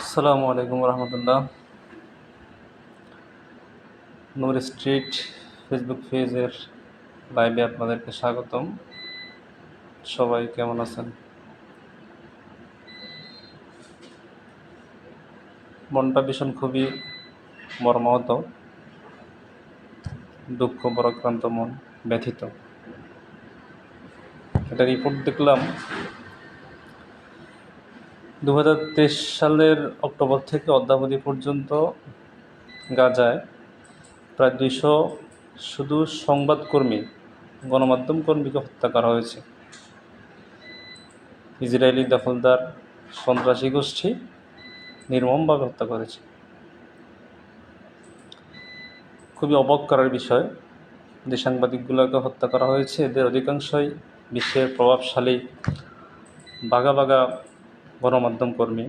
আসসালামু আলাইকুম রহমতুল্লাহ। নূর street Facebook পেজের লাইভে আপনাদেরকে স্বাগতম। সবাই কেমন আছেন? মনটা ভীষণ খুবই মর্মাহত, দুঃখ, পরাক্রান্ত মন ব্যথিত। একটা রিপোর্ট দেখলাম। দু হাজার তেইশ সালের অক্টোবর থেকে অদ্যাবধি পর্যন্ত গাজায় প্রায় দুইশো শুধু সংবাদকর্মী, গণমাধ্যম কর্মীকে হত্যা করা হয়েছে। ইসরায়েলি দখলদার সন্ত্রাসী গোষ্ঠী নির্মমভাবে হত্যা করেছে। খুবই অবাক করার বিষয় যে সাংবাদিকগুলোকে হত্যা করা হয়েছে। এদের অধিকাংশই বিশ্বের প্রভাবশালী বাঘা বাঘা গণমাধ্যম কর্মী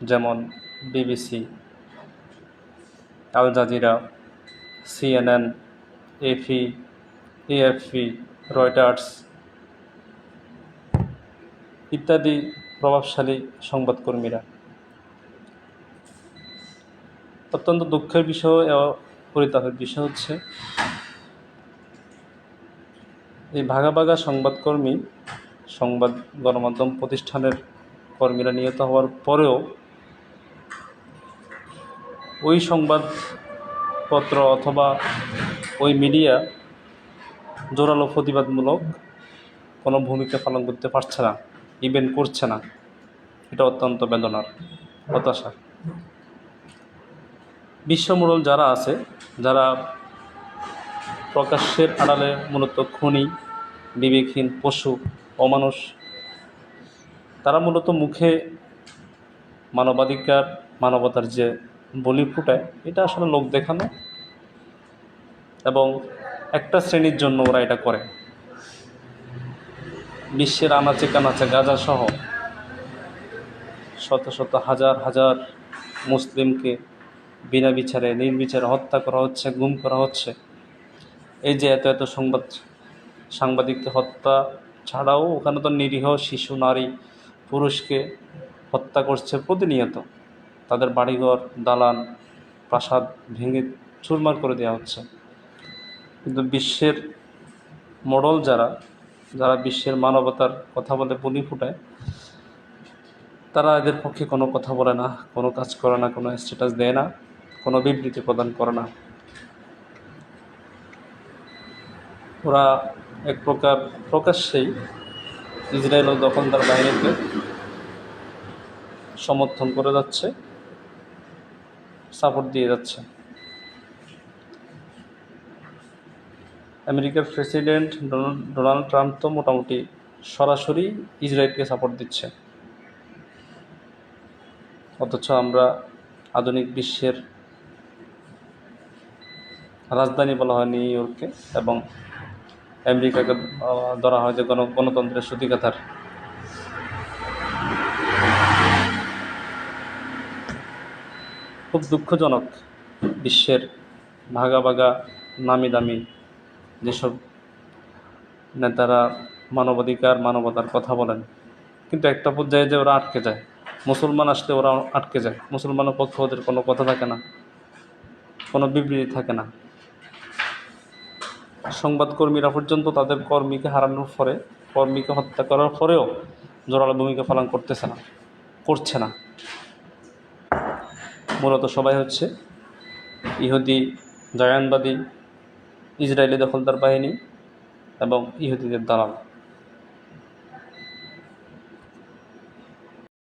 যেমন BBC, Al Jazeera, CNN EFE AFP, Reuters ইত্যাদি প্রভাবশালী সংবাদকর্মীরা। অত্যন্ত দুঃখের বিষয় পরিতাপের বিষয় হচ্ছে এই ভাগা ভাগা সংবাদকর্মী সংবাদ গণমাধ্যম প্রতিষ্ঠানের কর্মীরা নিহত হওয়ার পরেও ওই সংবাদপত্র অথবা ওই মিডিয়া জোরালো প্রতিবাদমূলক কোনো ভূমিকা পালন করতে পারছে না ইভেন করছে না। এটা অত্যন্ত বেদনার হতাশা। বিশ্বমূলক যারা আছে, যারা প্রকাশ্যের আড়ালে মূলত খুনি, বিবেকহীন পশু অমানুষ তারা মূলত মুখে মানবাধিকার, মানবতার যে বলি ফুটায়, এটা আসলে লোক দেখানো এবং একটা শ্রেণির জন্য ওরা এটা করে। বিশ্বের আনাচে কানাচে গাজা সহ শত শত হাজার হাজার মুসলিমকে বিনা বিচারে, নির্বিচারে হত্যা করা হচ্ছে, গুম করা হচ্ছে। এই যে এত এত সংবাদ সাংবাদিককে হত্যা ছাড়াও ওখানে তো নিরীহ শিশু, নারী, পুরুষকে হত্যা করছে প্রতিনিয়ত। তাদের বাড়িঘর, দালান, প্রাসাদ ভেঙে চুরমার করে দেওয়া হচ্ছে। কিন্তু বিশ্বের মডল যারা যারা বিশ্বের মানবতার কথা বলে বলি ফুটায়, তারা এদের পক্ষে কোনো কথা বলে না, কোনো কাজ করে না, কোনো স্ট্যাটাস দেয় না, কোনো বিবৃতি প্রদান করে না। ওরা এক প্রকার প্রকাশ্যেই ইসরায়েল ও দখলদার বাহিনীকে সমর্থন করে যাচ্ছে সাপোর্ট দিয়ে যাচ্ছে। আমেরিকার প্রেসিডেন্ট ডোনাল্ড ট্রাম্প তো মোটামুটি সরাসরি ইসরায়েলকে সাপোর্ট দিচ্ছে। অথচ আমরা আধুনিক বিশ্বের রাজধানী বলা হয় নিউ ইয়র্ককে এবং আমেরিকাকে ধরা হয় যে গণ গণতন্ত্রের সূতিকাথার। খুব দুঃখজনক বিশ্বের ভাগা ভাগা, নামি দামি যেসব নেতারা মানবাধিকার, মানবতার কথা বলেন, কিন্তু একটা পর্যায়ে যে ওরা আটকে যায়। মুসলমান আসলে ওরা আটকে যায়। মুসলমানের পক্ষে ওদের কোনো কথা থাকে না, কোনো বিবৃতি থাকে না। সংবাদকর্মীরা পর্যন্ত তাদের কর্মীকে হারানোর পরে, কর্মীকে হত্যা করার পরেও জোরালো ভূমিকা পালন করতেছে না, করছে না। মূলত সবাই হচ্ছে ইহুদি জয়ানবাদী, ইসরায়েলি দখলদার বাহিনী এবং ইহুদিদের দালাল।